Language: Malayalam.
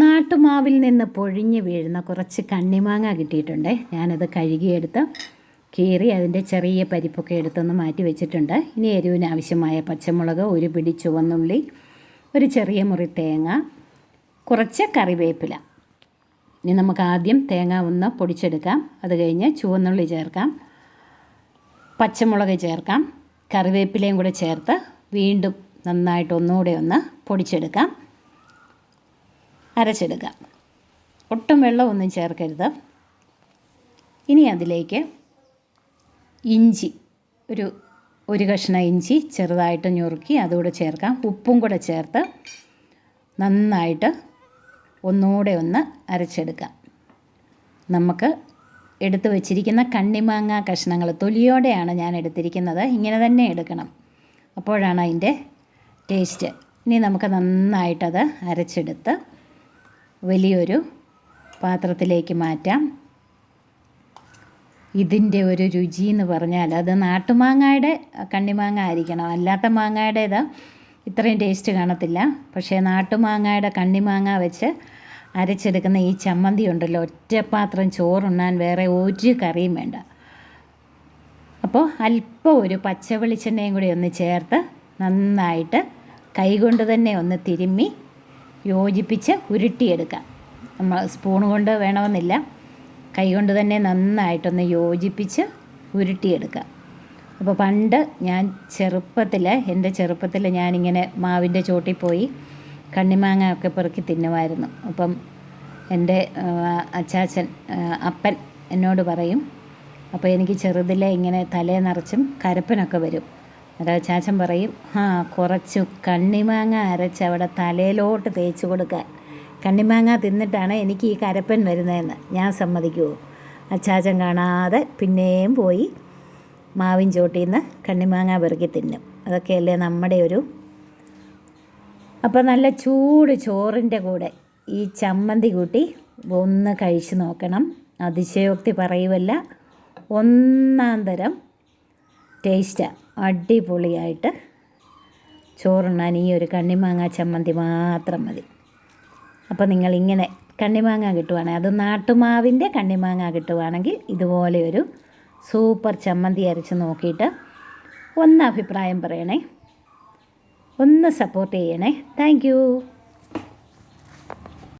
നാട്ടുമാവിൽ നിന്ന് പൊഴിഞ്ഞ് വീഴുന്ന കുറച്ച് കണ്ണിമാങ്ങ കിട്ടിയിട്ടുണ്ട്. ഞാനത് കഴുകിയെടുത്ത് കീറി അതിന്റെ ചെറിയ പരിപ്പൊക്കെ എടുത്തൊന്ന് മാറ്റി വെച്ചിട്ടുണ്ട്. ഇനി എരിവിന് ആവശ്യമായ പച്ചമുളക് ഒരു പിടി ചുവന്നുള്ളി ഒരു ചെറിയ മുറി തേങ്ങ കുറച്ച് കറിവേപ്പില. ഇനി നമുക്ക് ആദ്യം തേങ്ങ ഒന്ന് പൊടിച്ചെടുക്കാം. അത് കഴിഞ്ഞ് ചുവന്നുള്ളി ചേർക്കാം. പച്ചമുളക് ചേർക്കാം. കറിവേപ്പിലയും കൂടെ ചേർത്ത് വീണ്ടും നന്നായിട്ട് ഒന്നുകൂടെ ഒന്ന് പൊടിച്ചെടുക്കാം. അരച്ചെടുക്കാം ഒട്ടും വെള്ളമൊന്നും ചേർക്കരുത്. ഇനി അതിലേക്ക് ഇഞ്ചി ഒരു ഒരു കഷ്ണം ഇഞ്ചി ചെറുതായിട്ട് ഞുറുക്കി അതുകൂടെ ചേർക്കാം. ഉപ്പും കൂടെ ചേർത്ത് നന്നായിട്ട് ഒന്നുകൂടെ ഒന്ന് അരച്ചെടുക്കാം. നമുക്ക് എടുത്തു വച്ചിരിക്കുന്ന കണ്ണിമാങ്ങ കഷ്ണങ്ങൾ തൊലിയോടെയാണ് ഞാൻ എടുത്തിരിക്കുന്നത്. ഇങ്ങനെ തന്നെ എടുക്കണം. അപ്പോഴാണ് അതിന്റെ ടേസ്റ്റ്. ഇനി നമുക്ക് നന്നായിട്ടത് അരച്ചെടുത്ത് വലിയൊരു പാത്രത്തിലേക്ക് മാറ്റാം. ഇതിന്റെ ഒരു രുചി എന്ന് പറഞ്ഞാൽ അത് നാട്ടുമാങ്ങയുടെ കണ്ണിമാങ്ങ ആയിരിക്കണം. അല്ലാത്ത മാങ്ങയുടേത് ഇത്രയും ടേസ്റ്റ് കാണത്തില്ല. പക്ഷേ നാട്ടുമാങ്ങയുടെ കണ്ണിമാങ്ങ വെച്ച് അരച്ചെടുക്കുന്ന ഈ ചമ്മന്തി ഉണ്ടല്ലോ ഒറ്റപ്പാത്രം ചോറുണ്ണാൻ വേറെ ഒരു കറിയും വേണ്ട. അപ്പോൾ അല്പം ഒരു പച്ച വെളിച്ചെണ്ണയും കൂടി ഒന്ന് ചേർത്ത് നന്നായിട്ട് കൈകൊണ്ട് തന്നെ ഒന്ന് തിരുമ്മി യോജിപ്പിച്ച് ഉരുട്ടിയെടുക്കാം. നമ്മൾ സ്പൂൺ കൊണ്ട് വേണമെന്നില്ല. കൈ കൊണ്ട് തന്നെ നന്നായിട്ടൊന്ന് യോജിപ്പിച്ച് ഉരുട്ടിയെടുക്കാം. അപ്പോൾ പണ്ട് ഞാൻ ചെറുപ്പത്തിൽ എന്റെ ചെറുപ്പത്തിൽ ഞാനിങ്ങനെ മാവിന്റെ ചോട്ടിൽ പോയി കണ്ണിമാങ്ങ ഒക്കെ പെറുക്കി തിന്നുമായിരുന്നു. അപ്പം എന്റെ അച്ചാച്ചൻ അപ്പൻ എന്നോട് പറയും അപ്പോൾ എനിക്ക് ചെറുതിലെ ഇങ്ങനെ തലേ നിറച്ചും കരപ്പനൊക്കെ വരും. അതാ ചാച്ചൻ പറയും ആ കുറച്ച് കണ്ണിമാങ്ങ അരച്ച് അവിടെ തലയിലോട്ട് തേച്ച് കൊടുക്കാൻ. കണ്ണിമാങ്ങ തിന്നിട്ടാണ് എനിക്ക് ഈ കരപ്പൻ വരുന്നതെന്ന്. ഞാൻ സമ്മതിക്കുമോ അച്ചാച്ചൻ കാണാതെ പിന്നെയും പോയി മാവിൻ ചോട്ടിൽ നിന്ന് കണ്ണിമാങ്ങ പെറുക്കി തിന്നും. അതൊക്കെയല്ലേ നമ്മുടെ ഒരു അപ്പോൾ നല്ല ചൂട് ചോറിന്റെ കൂടെ ഈ ചമ്മന്തി കൂട്ടി ഒന്ന് കഴിച്ചു നോക്കണം. അതിശയോക്തി പറയുമല്ല ഒന്നാം തരം ടേസ്റ്റാണ് അടിപൊളിയായിട്ട് ചോറുണ്ണാൻ ഈ ഒരു കണ്ണിമാങ്ങ ചമ്മന്തി മാത്രം മതി. അപ്പോൾ നിങ്ങളിങ്ങനെ കണ്ണിമാങ്ങ കിട്ടുവാണെങ്കിൽ അത് നാട്ടുമാവിന്റെ കണ്ണിമാങ്ങ കിട്ടുവാണെങ്കിൽ ഇതുപോലെ ഒരു സൂപ്പർ ചമ്മന്തി അരച്ച് നോക്കിയിട്ട് ഒന്ന് അഭിപ്രായം പറയണേ. ഒന്ന് സപ്പോർട്ട് ചെയ്യണേ. താങ്ക്